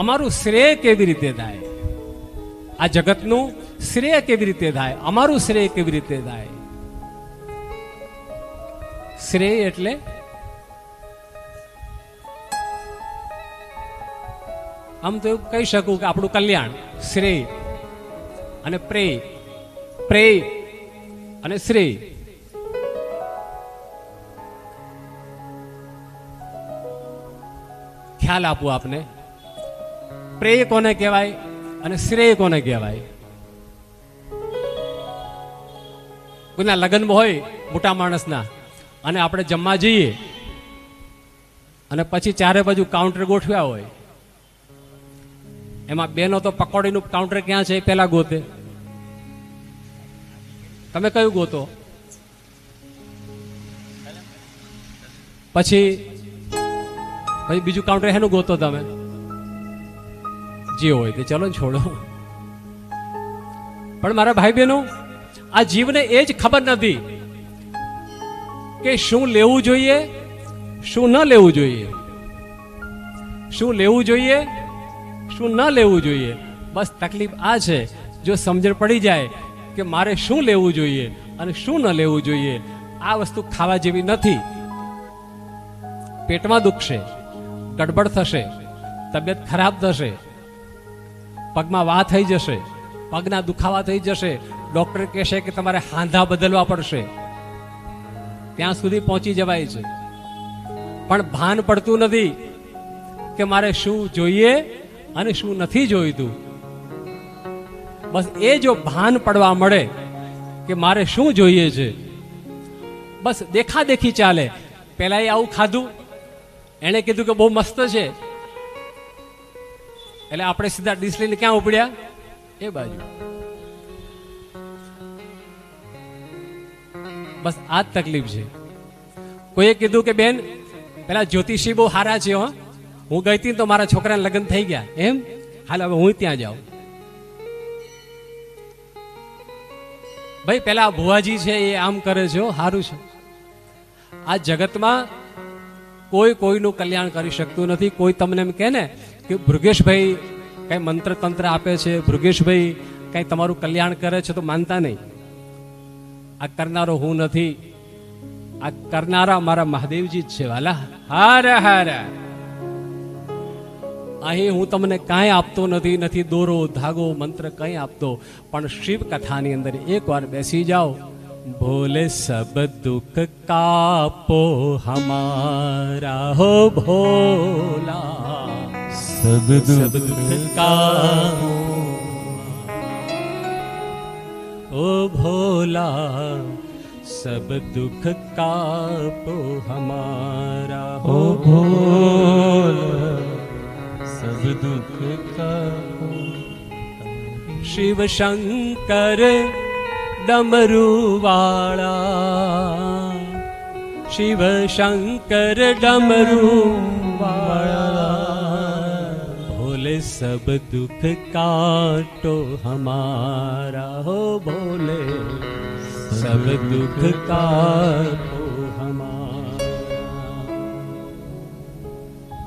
અમારું શ્રેય કેવી રીતે થાય? આ જગતનું શ્રેય કેવી રીતે થાય? અમારું શ્રેય કેવી રીતે થાય? શ્રેય એટલે આમ તો એવું કહી શકું કે આપણું કલ્યાણ, શ્રેય અને પ્રેય. પ્રેય અને શ્રેય. ખ્યાલ આપું આપને. પ્રેય કોને કહેવાય અને શ્રેય કોને કહેવાય? કોઈના લગ્નમાં હોય મોટા માણસના અને આપણે જમવા જઈએ અને પછી ચારે બાજુ કાઉન્ટર ગોઠવ્યા હોય, એમાં બેનો તો પકોડીનું કાઉન્ટર ક્યાં છે એ ગોતે. તમે કયું ગોતો? પછી પછી બીજું કાઉન્ટર એનું ગોતો તમે? જે હોય તે ચલો છોડો. પણ મારા ભાઈ બહેનો આ જીવને એ જ ખબર નથી કે શું લેવું જોઈએ, શું ન લેવું જોઈએ. શું લેવું જોઈએ, શું ન લેવું જોઈએ. બસ તકલીફ આ છે, જો સમજણ પડી જાય કે મારે શું લેવું જોઈએ અને શું ન લેવું જોઈએ, આ વસ્તુ ખાવા જેવી નથી. પેટમાં દુખશે, ગડબડ થશે, તબિયત ખરાબ થશે પગમાં વા થઈ જશે, પગના દુખાવા થઈ જશે. ડોક્ટર કહેશે કે તમારે હાંધા બદલવા પડશે. ત્યાં સુધી પહોંચી જવાય છે. પણ ભાન પડતું નથી કે મારે શું જોઈએ અને શું નથી જોઈતું. બસ એ જો ભાન પડવા મળે કે મારે શું જોઈએ છે. બસ દેખા દેખી ચાલે. પેલા એ આવું ખાધું. એણે કીધું કે બહુ મસ્ત છે. એટલે આપણે સીધા ડીશ લઈને ક્યાં ઉપડ્યા એ બાજુ. બસ આ જ તકલીફ છે. કોઈએ કીધું કે, બેન, પેલા જ્યોતિષી બહુ સારા છે હો. હું ગઈ હતી તો મારા છોકરાના લગ્ન થઈ ગયા. એમ? હાલ હવે હું ત્યાં જાઉં. ભાઈ, પેલા ભુવાજી છે એ આમ કરે છે સારું છે. આ જગતમાં કોઈ કોઈનું કલ્યાણ કરી શકતું નથી, કોઈ તમને એમ કહે ને કે ભૃગેશભાઈ કઈ મંત્ર તંત્ર આપે છે? ભૃગેશભાઈ કઈ તમારું કલ્યાણ કરે છે? તો માનતા નહીં. આ કરનારો હું નથી. આ કરનારા મારા મહાદેવજી જ છે. વાલા, હાર હાર. અહીં હું તમને કાંઈ આપતો નથી નથી દોરો, ધાગો, મંત્ર કંઈ આપતો. પણ શિવ કથાની અંદર એકવાર બેસી જાઓ. ભોલે સબ દુઃખ કાપો હમારા હો ભોલા. सद दुख ओ भोला सब सुख कापो हारा भोला सब दुख का शिव शंकर डमरू वाला शिव शंकर डमरू वाला सब दुख काटो हमारा हो भोले सब दुख काटो